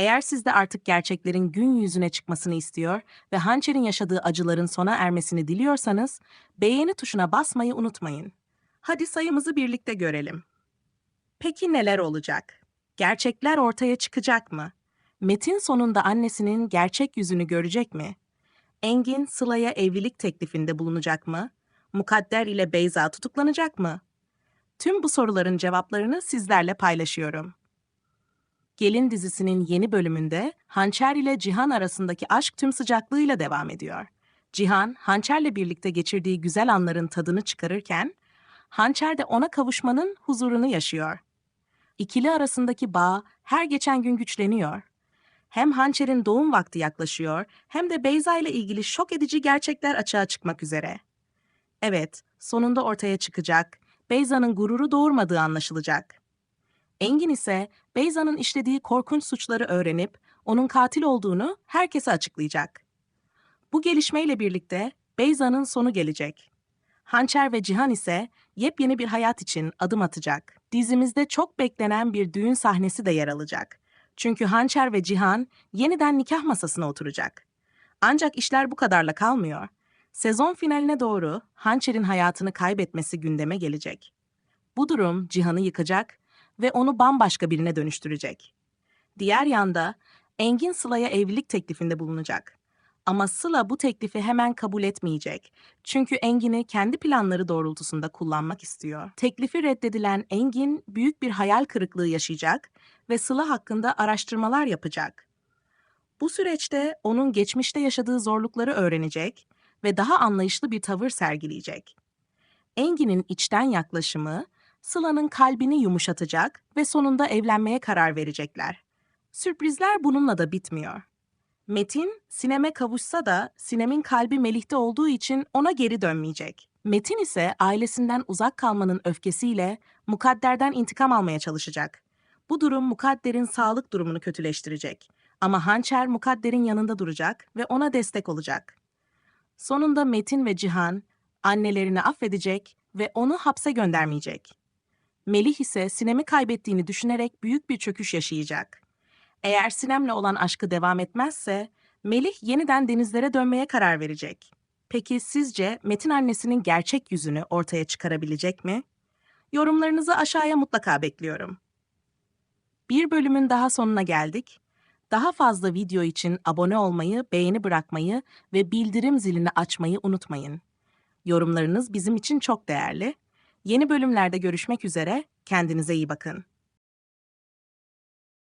Eğer siz de artık gerçeklerin gün yüzüne çıkmasını istiyor ve Hançer'in yaşadığı acıların sona ermesini diliyorsanız, beğeni tuşuna basmayı unutmayın. Hadi sayımızı birlikte görelim. Peki neler olacak? Gerçekler ortaya çıkacak mı? Metin sonunda annesinin gerçek yüzünü görecek mi? Engin Sıla'ya evlilik teklifinde bulunacak mı? Mukadder ile Beyza tutuklanacak mı? Tüm bu soruların cevaplarını sizlerle paylaşıyorum. Gelin dizisinin yeni bölümünde Hançer ile Cihan arasındaki aşk tüm sıcaklığıyla devam ediyor. Cihan, Hançer'le birlikte geçirdiği güzel anların tadını çıkarırken, Hançer de ona kavuşmanın huzurunu yaşıyor. İkili arasındaki bağ her geçen gün güçleniyor. Hem Hançer'in doğum vakti yaklaşıyor hem de Beyza ile ilgili şok edici gerçekler açığa çıkmak üzere. Evet, sonunda ortaya çıkacak. Beyza'nın gururu doğurmadığı anlaşılacak. Engin ise Beyza'nın işlediği korkunç suçları öğrenip onun katil olduğunu herkese açıklayacak. Bu gelişmeyle birlikte Beyza'nın sonu gelecek. Hançer ve Cihan ise yepyeni bir hayat için adım atacak. Dizimizde çok beklenen bir düğün sahnesi de yer alacak. Çünkü Hançer ve Cihan yeniden nikah masasına oturacak. Ancak işler bu kadarla kalmıyor. Sezon finaline doğru Hançer'in hayatını kaybetmesi gündeme gelecek. Bu durum Cihan'ı yıkacak ve onu bambaşka birine dönüştürecek. Diğer yanda Engin Sıla'ya evlilik teklifinde bulunacak. Ama Sıla bu teklifi hemen kabul etmeyecek. Çünkü Engin'i kendi planları doğrultusunda kullanmak istiyor. Teklifi reddedilen Engin büyük bir hayal kırıklığı yaşayacak ve Sıla hakkında araştırmalar yapacak. Bu süreçte onun geçmişte yaşadığı zorlukları öğrenecek ve daha anlayışlı bir tavır sergileyecek. Engin'in içten yaklaşımı Sıla'nın kalbini yumuşatacak ve sonunda evlenmeye karar verecekler. Sürprizler bununla da bitmiyor. Metin, Sinem'e kavuşsa da Sinem'in kalbi Melih'te olduğu için ona geri dönmeyecek. Metin ise ailesinden uzak kalmanın öfkesiyle Mukadder'den intikam almaya çalışacak. Bu durum Mukadder'in sağlık durumunu kötüleştirecek. Ama Hançer Mukadder'in yanında duracak ve ona destek olacak. Sonunda Metin ve Cihan annelerini affedecek ve onu hapse göndermeyecek. Melih ise Sinem'i kaybettiğini düşünerek büyük bir çöküş yaşayacak. Eğer Sinem'le olan aşkı devam etmezse Melih yeniden denizlere dönmeye karar verecek. Peki sizce Metin annesinin gerçek yüzünü ortaya çıkarabilecek mi? Yorumlarınızı aşağıya mutlaka bekliyorum. Bir bölümün daha sonuna geldik. Daha fazla video için abone olmayı, beğeni bırakmayı ve bildirim zilini açmayı unutmayın. Yorumlarınız bizim için çok değerli. Yeni bölümlerde görüşmek üzere, kendinize iyi bakın.